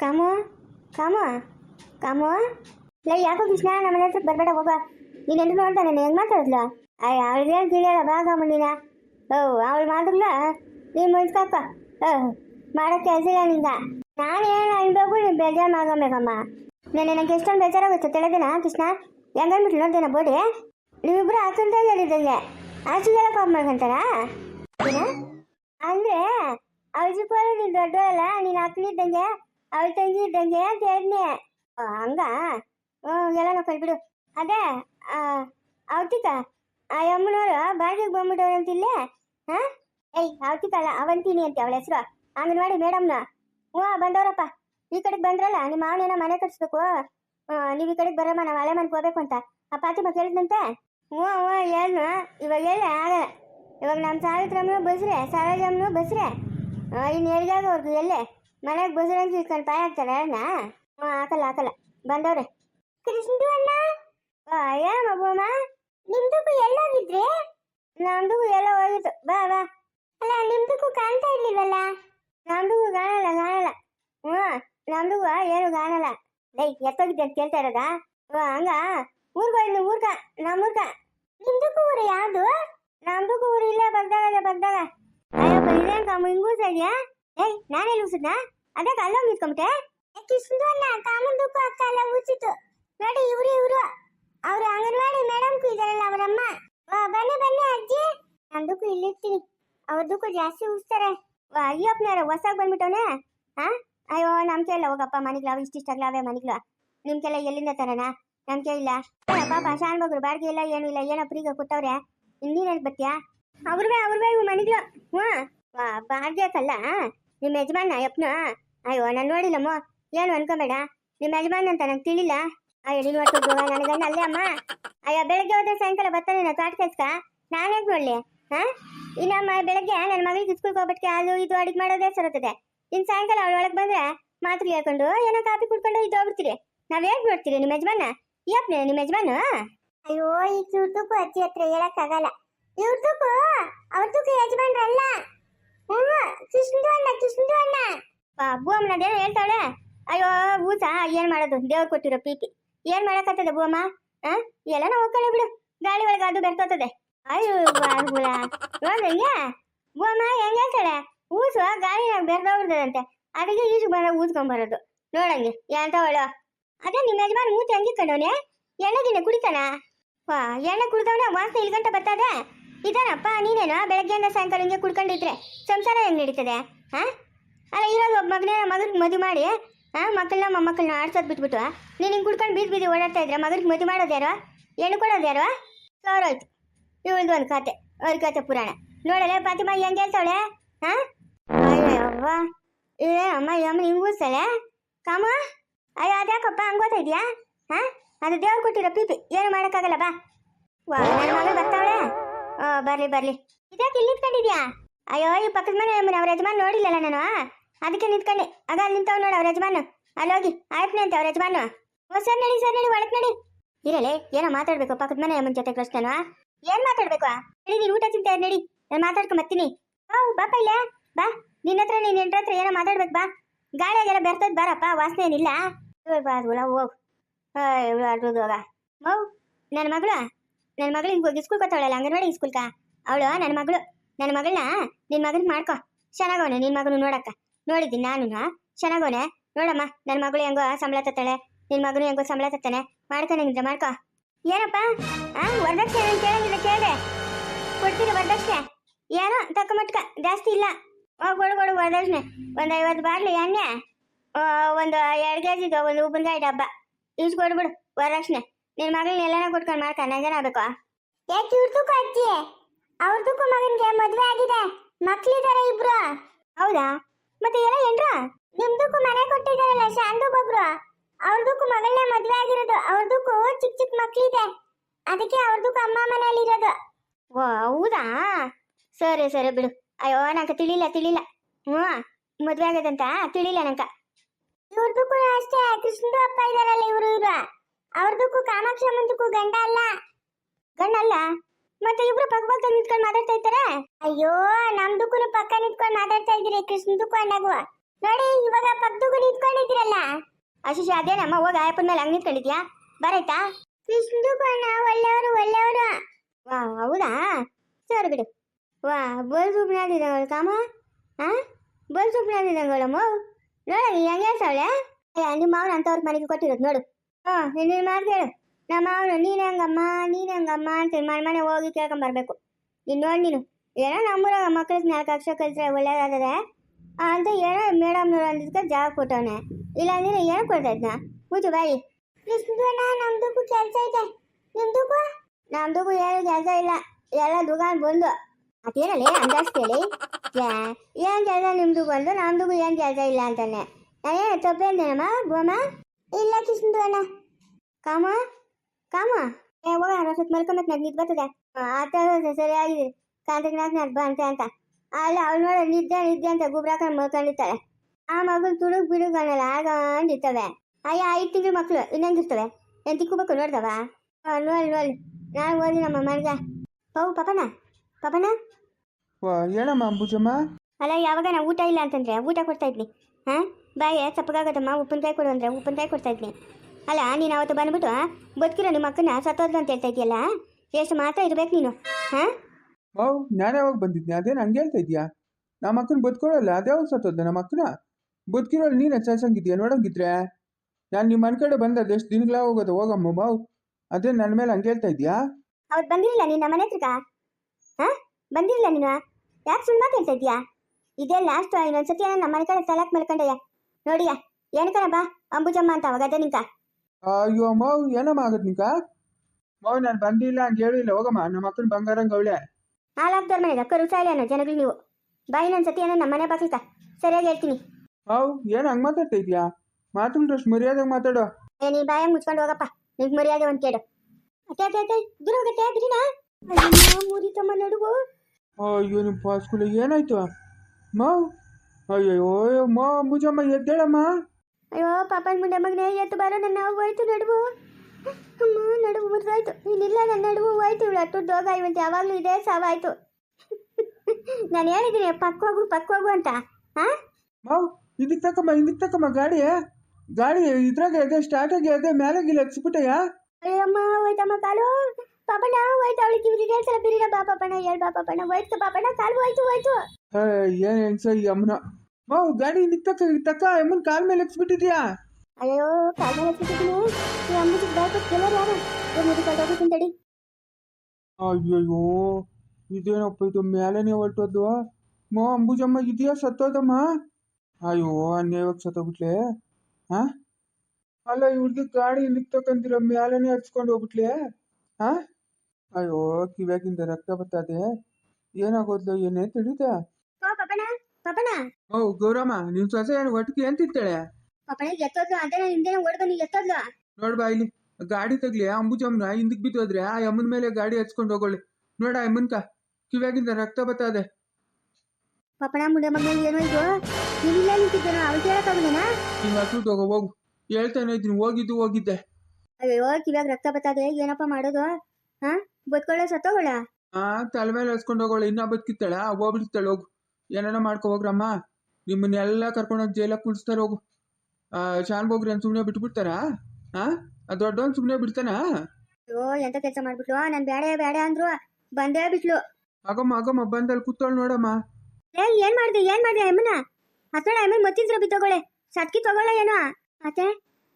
Com, ಕಾಮ ಕಾಮ. ಇಲ್ಲ ಯಾಕೋ ಕೃಷ್ಣ ನಮ್ಮ ಮನೆ ಹತ್ರ ಬರಬೇಡ ಹೋಗ ನೀನು ಎಂದ್ರೆ ನೋಡ್ತಾನೆ ನಾನು ಹೆಂಗೆ ಮಾತಾಡಿದ್ಲ ಅಯ್ಯ ಅವಳಿಗೇನು ತಿಳಿಯಲ್ಲ, ಬಾ ಕಾಮು ನೀನ. ಓ, ಅವಳು ಮಾತಾಡ್ಲ ನೀನು ಮುಳ್ಸ್ಕಪ್ಪ ಓ ಮಾಡೋ ಕೆಲಸ ಇಲ್ಲ ನಿಂದ. ನಾನು ಏನು ಅನ್ಬೇಕು ನೀನು ಬೇಜಾರು ಮಾಡ್ಕೊಬೇಕಮ್ಮ. ನೆನ್ನೆ ನನಗೆ ಎಷ್ಟೊಂದು ಬೇಜಾರಾಗುತ್ತೆ ತಿಳಿದಿನ, ಕೃಷ್ಣ? ಹೆಂಗನ್ಬಿಟ್ಟು ನೋಡ್ದೇನ ಬೋಡಿ. ನೀವಿಬ್ರು ಹಾಕಂತ ಹೇಳಿದ್ದಂಗೆ ಆಚೆಗೆಲ್ಲ ಕಾಪ್ ಮಾಡ್ಕೊಂತಾರಾ? ಅಂದ್ರೆ ಚಿಕ್ಕವಳು ನೀನು ದೊಡ್ಡವಲ್ಲ ನೀನು ಅಕ್ಕನಿದ್ದಂಗೆ ಅವಳ ತಂಗಿ ಇದ್ದಂಗೆ ಅಂತ ಹೇಳ್ದೆ ಹಂಗ? ಎಲ್ಲ ಕಳ್ಬಿಡು ಬಿಡು ಅದೇ ಅವತಿಕ ಆ ಯಮ್ಮನವರು ಬಾಡಿಗೆ ಬಂದ್ಬಿಟ್ಟವ್ರು ಅಂತಿಲ್ಲ? ಹಾ? ಏಯ್ ಅವತಿಕ ಅಲ್ಲ, ಅವಂತೀನಿ ಅಂತ ಅವಳ ಹೆಸರು. ಅಂಗನವಾಡಿ ಮೇಡಮ್ನ. ಹ್ಞೂ, ಬಂದವರಪ್ಪ. ಈ ಕಡೆಗೆ ಬಂದ್ರಲ್ಲ, ನಿಮ್ಮ ಮಾವನೇನ ಮನೆ ಕಟ್ಸ್ಬೇಕು. ನೀವು ಈ ಕಡೆಗೆ ಬರಮ್ಮ, ನಾವು ಹಳೆ ಮನೆಗೆ ಹೋಗ್ಬೇಕು ಅಂತ. ಆ ಪಾತಿಮ ಕೇಳಿದ್ನಂತೆ? ಹ್ಞೂ ಹ್ಞೂ ಏನು ಇವಾಗ ಹೇಳ ಆಗಲ್ಲ. ಇವಾಗ ನಮ್ಮ ಸಾವಿತ್ರಮ್ಮನೂ ಬಸ್ರೆ ಸರೋಜಮ್ಮನು ಬಸ್ರೆ. ಇನ್ನು ಎಲ್ಲಿಗಾಗ ಅವ್ರಿಗೆ ಎಲ್ಲೇ. ಮನೆಗೆ ಬಸ್ರೆ ಅಂತ ಇಟ್ಕೊಂಡು ಪಾಯ ಹಾಕ್ತಾರೆ ಅಣ್ಣ? ಹ್ಞೂ ಹಾಕಲ್ಲ ಹಾಕಲ್ಲ. ಬಂದವ್ರೆ. ಕೃಷ್ಣದು ಅಣ್ಣ? ಏನು ಒಬ್ಬಮ್ಮ ನಿಮ್ದಕ್ಕೂ ಎಲ್ಲೋಗಿದ್ರಿ ನಮ್ದಕ್ಕೂ ಎಲ್ಲ ಹೋಗಿತ್ತು. ಬಾ ಬಾ. ಅಲ್ಲ, ನಿಮ್ದಕ್ಕೂ ಕಾಣ್ತಾ ಇರ್ಲಿಲ್ವಲ್ಲ? ನಮ್ದಕ್ಕೂ ಕಾಣಲ್ಲ ಕಾಣಲ್ಲ. ಹ್ಞೂ ನಮ್ದಕ್ಕೂ ಏನು ಕಾಣಲ್ಲ. ಲೈ, ಎತ್ತೋಗಿದ್ದೆ ಅಂತ ಕೇಳ್ತಾ ಇರೋದಾ? ಓ, ಹಂಗ? ಊರ್ಗ ಇನ್ನು ಊರ್ಗ? ನಮ್ಮೂರ್ಗ ನಿಮ್ದಕ್ಕೂ ಊರು ಯಾವುದು? ನಮ್ದಕ್ಕೂ ಊರು ಇಲ್ಲೇ ಬರ್ದಾಗ ಬರ್ದಾಗ ಅಯ್ಯಪ್ಪ, ಇದೇನ್ ಕಮ್ಮ ಹಿಂಗೂ ಇದೆಯಾ? ಏಯ್, ನಾನೆಲ್ಲಿ ಉಸಿದ್ನ? ಅದಕ್ಕೆ ಅಲ್ಲೋಗಿ ನಿಂತ್ಕೊಂಬಿಟ್ಟೆ? ಕೃಷ್ಣಣ್ಣ ಕಾಮಂದಕ್ಕೂ ಅಕ್ಕ? ಎಲ್ಲ ಉಚಿತು ನೋಡಿ, ಇವ್ರು ಇವ್ರು. ಅವ್ರು ಅಂಗನವಾಡಿ ಮೇಡಮ್ಗೂ ಇದಾರಲ್ಲ ಅವರಮ್ಮ. ಬನ್ನಿ ಬನ್ನಿ ಅಜ್ಜಿ. ನಮ್ದಕ್ಕೂ ಇಲ್ಲಿರ್ತೀನಿ. ಅವ್ರದಕ್ಕೂ ಜಾಸ್ತಿ ಉಸ್ತಾರೆ ವಾ ಅಯ್ಯಪ್ಪನಾರ ಹೊಸಾಗ್ ಬಂದ್ಬಿಟ್ಟವನೆ? ಹಾ ಅಯ್ಯೋ ನಮ್ ಇಲ್ಲ. ಹೋಗಪ್ಪ, ಮನೆಗ್ಲ ಅವು ಇಷ್ಟಿಷ್ಟಾಗ್ಲಾವೆ ಮನೆಗ್ಲ. ನಿಮ್ಗೆಲ್ಲ ಎಲ್ಲಿಂದ ತರಣ? ನಮ್ಗೆ ಇಲ್ಲ. ಪಾಪ, ಶಾನ್ ಬಗ್ರು ಬಾಡಿಗೆ ಇಲ್ಲ, ಏನೂ ಇಲ್ಲ. ಏನೋ ಫ್ರೀಗ ಕೊಟ್ಟವ್ರೆ. ಇನ್ನೀನಲ್ಲಿ ಬರ್ತೀಯಾ ಅವ್ರವೇ ಅವ್ರವೇ ಇವು ಮನೆಗ್ಲ. ಹ್ಞೂ ವಾ ಬಾಡ್ಗೆಕಲ್ಲ ನಿಮ್ಮ ಯಜಮಾನ ಯಪ್ನ? ಅಯ್ಯೋ, ನಾನು ನೋಡಿಲ್ಲಮ್ಮ. ಏನು ಅನ್ಕೋಬೇಡ. ನಿಮ್ಮ ಯಜಮಾನ ಅಂತ ನಂಗೆ ತಿಳಿಲ್ಲ. ಅಯ್ಯೋ, ನೀನು ಹೊಟ್ಟು ನನಗೆ ಅಲ್ಲೇ ಅಮ್ಮ. ಅಯ್ಯೋ, ಬೆಳಗ್ಗೆ ಹೋದ್ರೆ ಸಾಯಂಕಾಲ ಬರ್ತಾನೆ ನಾನು ತೋಟ ನಾನು ನೋಡ್ಲಿ? ಹಾ? ಇನ್ನಮ್ಮ ಬೆಳಗ್ಗೆ ನನ್ನ ಮಗಳಿಗೆ ಸ್ಕೂಲ್ಗೆ ಹೋಗ್ಬಿಟ್ಟು ಅದು ಇದು ಅಡಿಗೆ ಮಾಡೋದೇ ಸರತ್ತದೆ ಇನ್ನು ಸಾಯಂಕಾಲ ಅವಳ ಒಳಗೆ ಬಂದ್ರೆ ಮಾತ್ರ ಹೇಳ್ಕೊಂಡು ಏನೋ ಕಾಫಿ ಕುಡ್ಕೊಂಡು ಇದು ಹೋಗ್ಬಿಡ್ತೀರಿ. ನಾವ್ ಹೇಗ್ ನೋಡ್ತೀರಿ ನಿಮ್ಮ ಯಜಮಾನ? ಯಾಕೆ ನಿಮ್ಮ ಯಜಮಾನ? ಅಯ್ಯೋ, ಈ ಇವ್ರದಕ್ಕೂ ಅಜ್ಜಿ ಹತ್ರ ಹೇಳಕ್ಕಾಗಲ್ಲ. ಇವ್ರದಕ್ಕೂ ಅವ್ರದಕ್ಕೂ ಯಜಮಾನ್ರಲ್ಲ. ಕೃಷ್ಣದು ಅಣ್ಣ ಕೃಷ್ಣದು ಅಣ್ಣ ಅಮ್ಮನದೇನೋ ಹೇಳ್ತಾಳೆ. ಅಯ್ಯೋ ಊಸ ಏನ್ ಮಾಡೋದು? ದೇವ್ರು ಕೊಟ್ಟಿರೋ ಪೀಪಿ ಏನ್ ಮಾಡಕತ್ತದ ಬೂಮ್ಮ ಆ? ಎಲ್ಲ ನಾವು ಹೋಗ್ಕೊಳ್ಳಿ ಬಿಡು ಗಾಳಿ ಒಳಗೆ ಅದು ಬೆರ್ತೋತದೆ ಅಯ್ಯೋ ಬಾರ್ಗುಳ ನೋಡ್ದಂಗೆ ಬೂಮ್ಮ ಹೆಂಗ್? ಹೇಳ್ತಾಳೆ? ಊಸು, ಗಾಳಿನಾಗ ಬೆರ್ದೋಗ್ಬಿಡ್ತದಂತೆ. ಅದಕ್ಕೆ ಈಜು ಬಂದಾಗ ಊದ್ಕೊಂಬರೋದು. ನೋಡಂಗೆ ಎಂತವಳು ಅದೇ ನಿಮ್ಮ ಯಜಮಾನ್ ಮೂತಿ ಹಂಗೆ ಕಂಡವನೆ ಎಣ್ಣೆ ದಿನ ಕುಡಿತಾನ? ವಾ, ಎಣ್ಣೆ ಕುಡಿದವನೇ ವಾಸನೆ ಇಲ್ಗಂಟ ಗಂಟೆ ಬರ್ತದೆ. ಇದಾನಪ್ಪ, ನೀನೇನೋ? ಬೆಳಗ್ಗೆಯಿಂದ ಸಾಯಂಕಾಲ ಹಿಂಗೆ ಕುಡ್ಕೊಂಡಿದ್ರೆ ಸಂಸಾರ ಹೆಂಗೆ ನಡೀತದೆ ಹಾಂ ಅಲ್ಲ ಇರೋದು ಒಬ್ಬ ಮಗನೇ ಮಗನಿಗೆ ಮದುವೆ ಮಾಡಿ ಹಾಂ ಮಕ್ಕಳನ್ನ ಮೊಮ್ಮಕ್ಕಳನ್ನ ಆಡ್ಸೋದು ಬಿಟ್ಬಿಟ್ಟು, ನೀನು ಹಿಂಗೆ ಕುಡ್ಕೊಂಡು ಬೀದಿ ಬೀದಿ ಓಡಾಡ್ತಾ ಇದ್ರೆ ಮಗನಿಗೆ ಮದುವೆ ಮಾಡೋದು ಯಾರು? ಹೆಣ್ಣು ಕೊಡೋದು ಯಾರು ಸೋರೋಯ್ತು ಇವಳ್ದು ಒಂದು ಕತೆ ಅವ್ರ ಕತೆ ಪುರಾಣ. ನೋಡಲೆ ಫಾತಿಮಾ ಹೆಂಗೆ ಹೇಳ್ತಾವಳೆ ಹಾಂ ಅಯ್ಯವ್ವ ಏ, ಅಮ್ಮ ಯಮ್ಮ ಹಿಂಗೂಸಲೆ ಕಾಮ? ಅಯ್ಯೋ, ಅದ್ಯಾಕಪ್ಪ, ಹಂಗೆ ಓದ್ತಾ ಇದೆಯಾ? ಹಾಂ ಅದು ದೇವ್ರು ಕೊಟ್ಟಿರೋ ಪಿಪಿ ಏನು ಮಾಡೋಕ್ಕಾಗಲ್ಲ, ಬಾ. ವಾ ನನ್ನ ಬರ್ತಾವಳೆ. ಬರ್ಲಿ ಬರ್ಲಿ. ಇದ್ಯಾಕೆ ಇಲ್ಲಿ ನಿಂತ್ಕೊಂಡಿದ್ಯಾ? ಅಯ್ಯೋ, ಈ ಪಕ್ಕದ ಮನೆ ಅವ್ರ ಯಜಮಾನ್ ನೋಡಿಲ್ಲಲ್ಲ ನಾನು? ಅದಕ್ಕೆ ನಿಂತ್ಕೊಂಡೆ. ಆಗ ಅಲ್ಲಿ ನಿಂತವ್ ನೋಡು ಅವ್ರ ಯಜಮಾನು. ಅಲ್ಲೋಗಿ ಹೋಗಿ ಆಯ್ತು ಅಂತ ಅವ್ರ ಯಜಮಾನು. ಓ, ಸರ್ ನಡಿ ಸರ್ ನಡಿ ಒಳಕ್ ನಡಿ. ಇರಲೇ, ಏನೋ ಮಾತಾಡ್ಬೇಕು, ಪಕ್ಕದ ಮನೆ ಅಮ್ಮನ ಜೊತೆ ಕೃಷ್ಣನು ಏನ್ ಮಾತಾಡ್ಬೇಕು? ನಡಿ, ನೀನು ಊಟ ತಿಂತ ನಡಿ. ನಾನು ಮಾತಾಡ್ಕೊಂಡ್ ಬರ್ತೀನಿ. ಹೌ ಬಾಪ ಇಲ್ಲ. ಬಾ ನಿನ್ನ ಹತ್ರ, ನೀನ್ ಎಂಟ್ರ ಹತ್ರ ಏನೋ ಮಾತಾಡ್ಬೇಕು, ಬಾ. ಗಾಳಿಯಾಗೆಲ್ಲ ಬೆರ್ತದ್ ಬಾರಪ್ಪ, ವಾಸನೆ ಏನಿಲ್ಲ. ಹೋಗ್ ಹೋಗ್ ಅಡ್ರದ್ದು ಹೋಗ ಮೌ ನನ್ನ ಮಗಳು. ನನ್ನ ಮಗಳು ಹಿಂಗೆ ಹೋಗಿ ಸ್ಕೂಲ್ ಕೊತ್ತವಳಲ್ಲ ಅಂಗನವಾಡಿ ಸ್ಕೂಲ್ಕ ಅವಳು ನನ್ನ ಮಗಳು, ನನ್ನ ಮಗಳನ್ನ ನಿನ್ನ ಮಗನ ಮಾಡ್ಕೋ. ಚೆನ್ನಾಗವನೆ ನಿನ್ನ ಮಗನು ನೋಡಕ್ಕ. ನೋಡಿದ್ದೀನಿ ನಾನು ಚೆನ್ನಾಗವನೆ ನೋಡಮ್ಮ, ನನ್ನ ಮಗಳು ಹೆಂಗೋ ಸಂಬಳ ತತ್ತಾಳೆ ನಿನ್ನ ಮಗನು ಹೆಂಗೋ ಸಂಬಳ ತತ್ತಾನೆ ಮಾಡ್ಕೊಂಡಂಗಿದ್ರೆ ಮಾಡ್ಕೊ. ಏನಪ್ಪ? ಆ, ವರದಕ್ಷಿಣೆ ಕೇಳಂಗಿಲ್ಲ, ಕೇಳಿದೆ. ಕೊಡ್ತೀರಿ ವರದಕ್ಷಿಣೆ? ಏನೋ ತಕ್ಕ ಮಟ್ಕ ಜಾಸ್ತಿ ಇಲ್ಲ. ಕೊಡು ಕೊಡು ವರದಕ್ಷಿಣೆ. ಒಂದು ಐವತ್ತು ಬಾಟ್ಲಿ ಎಣ್ಣೆ ಒಂದು ಎರಡು ಕೆ ಜಿದು ಒಂದು ಉಪ್ಪಿನಕಾಯಿ ಡಬ್ಬ. ಇಷ್ಟು ಕೊಡ್ಬಿಡು ವರದಕ್ಷಿಣೆ. ನಿನ್ನ ಮಗಳನ್ನ ಎಲ್ಲಾನ ಕೊಟ್ಕೊಂಡು ಮಾಡ್ಕ ನಂಗೇನಾಗಬೇಕು ಯಾಕೆ ಇವ್ರದಕ್ಕೂ ಅಜ್ಜಿ ಅವ್ರದಕ್ಕೂ ಮಗನಿಗೆ ಮದುವೆ ಆಗಿದೆ. ಮಕ್ಳಿದಾರೆ ಇಬ್ರು. ಹೌದಾ? ಮತ್ತೆ ಎಲ್ಲ ಏನ್ರ ನಿಮ್ದಕ್ಕೂ ಮನೆ ಕೊಟ್ಟಿದಾರಲ್ಲ ಶಾಂತು ಬಬ್ರು. ಅವ್ರದಕ್ಕೂ ಮಗಳನ್ನ ಮದುವೆ ಆಗಿರೋದು. ಅವ್ರದಕ್ಕೂ ಚಿಕ್ಕ ಚಿಕ್ಕ ಮಕ್ಳಿದೆ. ಅದಕ್ಕೆ ಅವ್ರದಕ್ಕೂ ಅಮ್ಮ ಮನೆಯಲ್ಲಿ ಇರೋದು ಓ ಹೌದಾ? ಸರಿ ಸರಿ ಬಿಡು. ಅಯ್ಯೋ ನಂಗೆ ತಿಳಿಲ್ಲ ತಿಳಿಲ್ಲ. ಹ್ಞೂ ಮದುವೆ ಆಗದಂತ? ತಿಳಿಲ್ಲ ನಂಕ ಇವ್ರದಕ್ಕೂ ಅಷ್ಟೇ ಕೃಷ್ಣದು ಅಪ್ಪ ಇದಾರಲ್ಲ ಇವರು ಇವ್ರು. ಅವ್ರದಕ್ಕೂ ಕಾಮಾಕ್ಷಮ್ಮಂದಕ್ಕೂ ಗಂಡ ಅಲ್ಲ. ಗಂಡ ಅಲ್ಲ? ಮತ್ತೆ ಇಬ್ರು ಪಕ್ಕ ಪಕ್ಕ ನಿಂತ್ಕೊಂಡು ಮಾತಾಡ್ತಾ ಇರ್ತಾರೆ ಅಯ್ಯೋ ನಮ್ದಕ್ಕೂ ಪಕ್ಕ ನಿಂತ್ಕೊಂಡು ಮಾತಾಡ್ತಾ ಇದ್ದೀರಿ, ಕೃಷ್ಣದಕ್ಕೂ ಅಣ್ಣಗೂ. ನೋಡಿ, ಇವಾಗ ಪಕ್ಕದಕ್ಕೂ ನಿಂತ್ಕೊಂಡಿದ್ದೀರಲ್ಲ. ಅಶಿಶಿ ಅದೇನಮ್ಮ ಹೋಗ ಆಯಪ್ಪನ ಮೇಲೆ ಹಂಗೆ ನಿಂತ್ಕೊಂಡಿದ್ಯಾ? ಬರೈತಾ ಕೃಷ್ಣದಕ್ಕೂ ಅಣ್ಣ, ಒಳ್ಳೆಯವರು ಒಳ್ಳೆಯವರು. ವಾ, ಹೌದಾ? ಸರಿ ಬಿಡು. ವಾ, ಬೋಲ್ ಸುಮ್ಮನಾದಿದಂಗಳು ಕಾಮ. ಹಾ ಬೋಲ್ ಸುಮ್ಮನಾದಿದಂಗಳಮ್ಮ ನೋಡಿ ಹೆಂಗೆ ಸವಳೆ ನಿಮ್ಮ ಮಾವನ ಅಂತವ್ರ ಮನೆಗೆ ಕೊಟ್ಟಿರೋದು ನೋಡು. ಹಾ ಮಾತು ಕೇಳು ನಮ್ಮ ಮಾವನು ನೀನು ಹೆಂಗಮ್ಮ ನೀನು ಹೆಂಗಮ್ಮ ಅಂತೇಳಿ ಮನೆ ಮನೆ ಹೋಗಿ ಕೇಳ್ಕೊಂಬರ್ಬೇಕು ನೀನು ನೋಡಿ ನೀನು. ಏನೋ ನಮ್ಮೂರಾಗ ಮಕ್ಕಳಿಗೆ ನಾಲ್ಕು ಅಕ್ಷರ ಕಲಿತ್ರೆ ಒಳ್ಳೇದಾಗದೆ ಅಂತ ಏನೋ ಮೇಡಮ್ನವ್ರು ಅಂದಿದ್ಕೆ ಜಾಗ ಕೊಟ್ಟವನೆ. ಇಲ್ಲಾಂದ್ರೆ ಏನು ಕೊಡ್ತಾ ಇದ್ನ? ಮುಚ್ಚು ಬಾಯಿ. ನಮ್ದಕ್ಕೂ ಕೆಲಸ ಐತೆ. ನಿಮ್ದಕ್ಕೂ ನಮ್ದಕ್ಕೂ ಏನು ಕೆಲಸ ಇಲ್ಲ. ಎಲ್ಲ ದುಕಾನ್ ಬಂದು. ಅದೇನಲ್ಲಿ ಅಂದಾಜ್ತೇಳಿ ಏನು ಕೆಲಸ ನಿಮ್ದು ಬಂದು? ನಮ್ದಕ್ಕೂ ಏನು ಕೆಲಸ ಇಲ್ಲ ಅಂತಾನೆ. ನಾನೇನು ತಪ್ಪೇಂದೇನಮ್ಮ ಬೋಮ? ಇಲ್ಲ ಕೃಷ್ಣಣ್ಣ ಕಾಮ? ಕಾಮ? ಹೋಗೋಣ ಸ್ವಲ್ಪ ಮಲ್ಕೊಂಬತ್ ನಾಲ್ಕು ನಿದ್ದು ಬರ್ತದೆ. ಆ ಸರಿ ಆಗಿದೆ. ನಾಲ್ಕು ನಾಲ್ಕು ಬಂತೆ ಅಂತ. ಅಲ್ಲ ಅವ್ಳು ನೋಡ ನಿದ್ದೆ ನಿದ್ದೆ ಅಂತ ಗುಬ್ರ ಹಾಕೊಂಡು ಮಲ್ಕೊಂಡಿರ್ತಾಳೆ. ಆ ಮಗಳು ತುಡುಗ್ ಬಿಡುಗನಲ್ಲ ಆಗಿರ್ತವೆ ಅಯ್ಯ ಐದು ತಿಂಗಳು ಮಕ್ಕಳು ಇನ್ನೊಂದಿರ್ತವೆ ನಾನು ತಿಕ್ಕಬೇಕು ನೋಡ್ದವ? ನೋಡಿ ನೋಡಿ. ನಾನು ಓದಿ ನಮ್ಮ ಮನೆಗೆ. ಹೌ ಪಾಪನ? ಪಾಪನ? ಏನಮ್ಮ ಅಂಬುಜಮ್ಮ. ಅಲ್ಲ ಯಾವಾಗ ನಾ ಊಟ ಇಲ್ಲ ಅಂತಂದ್ರೆ ಊಟ ಕೊಡ್ತಾ ಇದ್ನಿ. ಹಾಂ? ಬಾಯಿ ಸಪ್ಪಗಾಗತ್ತಮ್ಮ ಉಪ್ಪಿನಕಾಯಿ ಕೊಡು ಅಂದ್ರೆ ಉಪ್ಪಿನಕಾಯಿ ಕೊಡ್ತಾ ಇದ್ನಿ. ಅಲ್ಲ ನೀನು ಅವತ್ತು ಬಂದ್ಬಿಟ್ಟು ಬದುಕಿರೋ ನಿಮ್ಮ ಅಕ್ಕನ ಸತ್ತೋದ್ಲು ಅಂತ ಹೇಳ್ತಾ ಇದೆಯಲ್ಲ? ಎಷ್ಟು ಮಾತ್ರ ಇರ್ಬೇಕು ನೀನು ಹಾಂ? ಓ ನಾನು ಯಾವಾಗ ಬಂದಿದ್ದೆ ಅದೇ ನಂಗೆ ಹೇಳ್ತಾ ಇದೀಯಾ? ನಮ್ಮ ಅಕ್ಕನ ಬದುಕೊಳ್ಳಲ್ಲ ಅದೇ ಯಾವಾಗ ಸತ್ತೋದ್ಲ ನಮ್ಮ ಅಕ್ಕನ? ಬದುಕಿರೋಳು ನೀನು ಚಾಸಂಗಿದ್ಯಾ ನೋಡಂಗಿದ್ರೆ? ನಾನು ನಿಮ್ಮ ಮನೆ ಕಡೆ ಬಂದದ್ದು ಎಷ್ಟು ದಿನಗಳ ಹೋಗೋದು? ಹೋಗಮ್ಮ ಮಾವು ಅದೇ ನನ್ನ ಮೇಲೆ ಹಂಗೆ ಹೇಳ್ತಾ ಇದೀಯಾ? ಅವ್ರು ಬಂದಿರಲಿಲ್ಲ ನೀನು ನಮ್ಮ ಮನೆ ಹತ್ರಕ್ಕ? ಹಾಂ? ಬಂದಿರಲಿಲ್ಲ ನೀನು? ಯಾಕೆ ಸುಳ್ಳು ಮಾತು ಹೇಳ್ತಾ ಇದೀಯಾ? ಇದೇ ಲಾಸ್ಟ್ ಇನ್ನೊಂದ್ಸತಿ ನಮ್ಮ ಮನೆ ಕಡೆ ತಲಾಕ್ ಮಲ್ಕೊಂಡಯ್ಯ. ನೋಡಿಯ? ಏನು ಕಣ ಬಾ ಅಂಬುಜಮ್ಮ ಅಂತ ಅವಾಗ ಅದೇ ನಿಂಕ ಅಯ್ಯೋ ಮಾವು ಏನಮ್ಮ ಆಗದ್ ನಿಂಕ ಮೌ ನಾನು ಬಂದಿಲ್ಲ ಅಂತ ಹೇಳಿಲ್ಲ ಹೋಗಮ್ಮ ನಮ್ಮ ಅಕ್ಕನ ಬಂಗಾರಂಗ ಅವಳೆ ಹಾಲಾಗ್ದವ್ರ ಮನೆಗೆ ಕರು ಸಾಯಿಲ್ಲ ಅನ್ನೋ ಜನಗಳು ನೀವು. ಬಾಯಿ ನನ್ನ ಸತಿ ಏನೋ ನಮ್ಮ ಮನೆ ಬಾಕಿಕ ಸರಿಯಾಗಿ ಹೇಳ್ತೀನಿ. ಹೌ ಏನು ಹಂಗೆ ಮಾತಾಡ್ತಾ ಇದೀಯಾ ಮಾತಾಡ್ರಷ್ಟು ಮರ್ಯಾದಾಗ ಮಾತಾಡು. ಏ ನೀ ಬಾಯ ಮುಚ್ಕೊಂಡು ಹೋಗಪ್ಪ. ನಿಂಗೆ ಮರ್ಯಾದೆ ಒಂದು ಕೇಳು. ಅತ್ತೆ ಅತ್ತೆ ಅತ್ತೆ ದೂರ ಹೋಗತ್ತೆ ಅದ್ರಿನಾ ಮೂರಿ ತಮ್ಮ ನಡುವು ಅಯ್ಯೋ ನಿಮ್ಮ ಪಾಸ್ಕೂಲ ಏನಾಯ್ತು? ಮಾವು ಅಯ್ಯೋ ಮಾ ಅಂಬುಜಮ್ಮ ಎದ್ದೇಳಮ್ಮ. ಅಯ್ಯೋ ಪಾಪನ ಮುಂಡೆ ಮಗನೇ ಎತ್ತು ಬಾರ ನನ್ನ ಹೋಯ್ತು ನಡುವು. ಅಮ್ಮ ನಡುವು ಮುರಿದೋಯ್ತು. ಇನ್ನಿಲ್ಲ ನನ್ನ ನಡುವು ಹೋಯ್ತು. ಇವಳು ಅಟ್ಟು ದೋಗ ಇವಂತ ಯಾವಾಗಲೂ ಇದೇ ಸಾವಾಯ್ತು. ನಾನು ಹೇಳಿದ್ದೀನಿ ಪಕ್ಕೋಗು ಪಕ್ಕೋಗು ಅಂತ. ಹಾ ಮಾವು ಇದಕ್ಕೆ ತಕ್ಕಮ್ಮ ಇದಕ್ಕೆ ತಕ್ಕಮ್ಮ ಗಾಡಿ. ಗಾಡಿ ಇದ್ರಾಗ ಅದೇ ಸ್ಟಾರ್ಟ್ ಆಗಿ ಅದೇ ಮ್ಯಾಲಾಗಿಲ್ಲ ಹಚ್ಬಿಟ್ಟಯ್ಯ ಅಯ್ಯಮ್ಮ ಹೋಯ್ತಮ್ಮ ಕಾಲು. ಪಾಪಣ್ಣ ಹೋಯ್ತು ಅವಳಿಗೆ ಇವ್ರಿಗೆ ಹೇಳ್ತಾರ ಬಿರಿನ ಬಾ ಪಾಪಣ್ಣ ಹೇಳ್ ಬಾ ಪಾಪಣ್ಣ ಹೋಯ್ತು ಪಾಪಣ್ಣ ಕಾಲು ಹೋಯ್ತು ಹೋಯ್ತು. ಏನು ಹೆಂಗ್ಸ ಈ ಅಮ್ಮನ? ಮಾವು ಗಾಡಿ ಇದಕ್ಕೆ ತಕ್ಕ ಎಮ್ಮನ್ ಕಾಲ್ ಮೇಲೆ ಹಚ್ಬಿಟ್ಟಿದ್ಯಾ ಅಯ್ಯೋ ಕಾಲ್ ಮೇಲೆ ಎಕ್ಸ್ಬಿಟ್ಟಿದ್ದೀನಿ ಈ ಅಂಬುಜಿಗೆ ಬೇಕು ಕೆಲರ್ ಯಾರು? ಮುದಿ ಕಳ್ದೋಗ್ತೀನಿ ತಡಿ ಅಯ್ಯಯ್ಯೋ ಇದೇನಪ್ಪ ಇದು ಮೇಲೆನೇ ಹೊರಟೋದು ಮೋ ಅಂಬುಜಮ್ಮ ಇದೆಯಾ ಸತ್ತೋದಮ್ಮ? ಅಯ್ಯೋ ಅನ್ಯಾಯವಾಗಿ ಸತ್ತೋಗ್ಬಿಟ್ಲೆ. ಹಾ ಅಲ್ಲ ಇವ್ರಿಗೆ ಗಾಡಿ ಇಲ್ಲಿಗೆ ಮೇಲೆನೇ ಮ್ಯಾಲೇನೆ ಹಚ್ಕೊಂಡು ಹೋಗ್ಬಿಟ್ಲೆ. ಹಾ ಅಯ್ಯೋ ಕಿವ್ಯಾಗಿಂದ ರಕ್ತ ಬರ್ತದೆ ಏನಾಗೋದ್ಲು ಏನೇ ತಿಳಿತಾ ಪಾಪಣ್ಣ ಓ ಗೌರಮ್ಮ ನಿನ್ ಸೊಸೆ ಏನು ಒಟ್ಟಿಗೆ ಏನ್ ತಿಂತಾಳೆ ಪಾಪಣ ಎತ್ತೋದ್ಲು ಅದೇ ಹಿಂದೆನೆ ಓಡ್ ಬನ್ನಿ ಎತ್ತೋದ್ಲು? ನೋಡ್ಬಾ ಇಲ್ಲಿ ಗಾಡಿ ತಗ್ಲಿ ಅಂಬುಜಮ್ಮನ ಹಿಂದಕ್ ಬಿದ್ದೋದ್ರೆ ಆ ಅಮ್ಮನ ಮೇಲೆ ಗಾಡಿ ಹಚ್ಕೊಂಡು ಹೋಗೋಳಿ ನೋಡ ಅಮ್ಮನ್ಕ ಕಿವ್ಯಾಗಿಂದ ರಕ್ತ ಬರ್ತದೆ ಪಾಪಣ ಮುಂಡೆ ಮಗನ ಏನೋ ಇದು? ನೀವಿಲ್ಲ ನಿಂತಿದ್ದೇನೋ ಅವ್ನು ಕೇಳಕ್ಕಾಗಲೇನಾ ನೀನ್ ಹಸ್ಬಿಟ್ಟು ಹೋಗೋ ಹೋಗು. ಹೇಳ್ತಾನೆ ಇದ್ದೀನಿ ಹೋಗಿದ್ದು ಹೋಗಿದ್ದೆ. ಅಯ್ಯೋ ಕಿವ್ಯಾಗ ರಕ್ತ ಬರ್ತದೆ ಏನಪ್ಪ ಮಾಡೋದು? ಹಾ ಬದುಕೊಳ್ಳೋ ಸತ್ತೋಗೋಳ ಆ ತಲೆ ಮೇಲೆ ಹಚ್ಕೊಂಡು ಹೋಗೋಳು ಇನ್ನ ಬದುಕಿತ್ತಾಳ ಹೋಗ್ಬಿಡ್ತಾಳೆ ಹೋಗು. ಏನಾರ ಮಾಡ್ಕೊ ಹೋಗ್ರಮ್ಮ. ನಿಮ್ಮನ್ನೆಲ್ಲ ಕರ್ಕೊಂಡೋಗಿ ಜೈಲಾಗ ಕುಡಿಸ್ತಾರೆ ಹೋಗು. ಆ ಶಾನ್ ಹೋಗ್ರಿ ಅಂತ ಸುಮ್ಮನೆ ಬಿಟ್ಬಿಡ್ತಾರಾ? ಹಾ ಆ ದೊಡ್ಡವನ್ ಸುಮ್ಮನೆ ಬಿಡ್ತಾನಾ? ಓ ಎಂತ ಕೆಲಸ ಮಾಡ್ಬಿಟ್ಲು? ನಾನು ಬೇಡ ಬೇಡ ಅಂದ್ರು ಬಂದೇ ಬಿಟ್ಲು. ಆಗಮ್ಮ ಆಗಮ್ಮ ಬಂದಲ್ಲಿ ಕೂತೋಳು ನೋಡಮ್ಮ. ಏ ಏನ್ ಮಾಡ್ದೆ ಏನ್ ಮಾಡ್ದೆ ಅಮ್ಮನ? ಹತ್ತೋಳ ಅಮ್ಮನ್ ಮತ್ತಿದ್ರ ಬಿತ್ತೋಗೊಳೆ ಸತ್ಕಿ ತಗೊಳ್ಳ ಏನೋ? ಅತ್ತೆ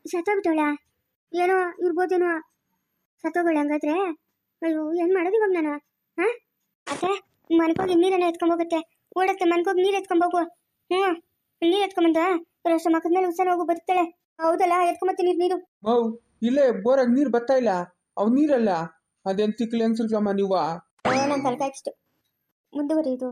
ಸತ್ತೋಗ್ಬಿಟ್ಟವಳ ಏನೋ ಇರ್ಬೋದೇನೋ? ಸತ್ತೋಗೊಳ್ಳೆ ಹಂಗಾದ್ರೆ? ಅಯ್ಯೋ ಏನ್ ಮಾಡೋದು ಇವಾಗ ನಾನು? ಹಾ ಅತ್ತೆ ಮನ್ಕೋಗಿ ನೀರನ್ನ ಎತ್ಕೊಂಬೋಗುತ್ತೆ ಓಡತ್ತೆ ಮನ್ಕೋಗಿ ನೀರು ಎತ್ಕೊಂಬೋಗು ಹ್ಞೂ ನೀರ್ ಎತ್ಕೊಂಬಂದ ರಸ ಮಕ್ಕದ ಮೇಲೆ ಉಸಾನ ಹೋಗು ಬರ್ತಾಳೆ ಹೌದಲ್ಲ ಎತ್ಕೊಂಬತ್ತೀನಿ ನೀರು ಮೌ ಇಲ್ಲೇ ಬೋರಾಗ ನೀರು ಬರ್ತಾ ಇಲ್ಲ. ಅವ್ ನೀರಲ್ಲ. ಅದೇನ್ ತಿಕ್ಲಿ ಅನ್ಸಲ್ಕಮ್ಮ ನೀವು ನನ್ನ ತಲೆಕಾಯ್ತು ಮುಂದುವರಿ ಇದು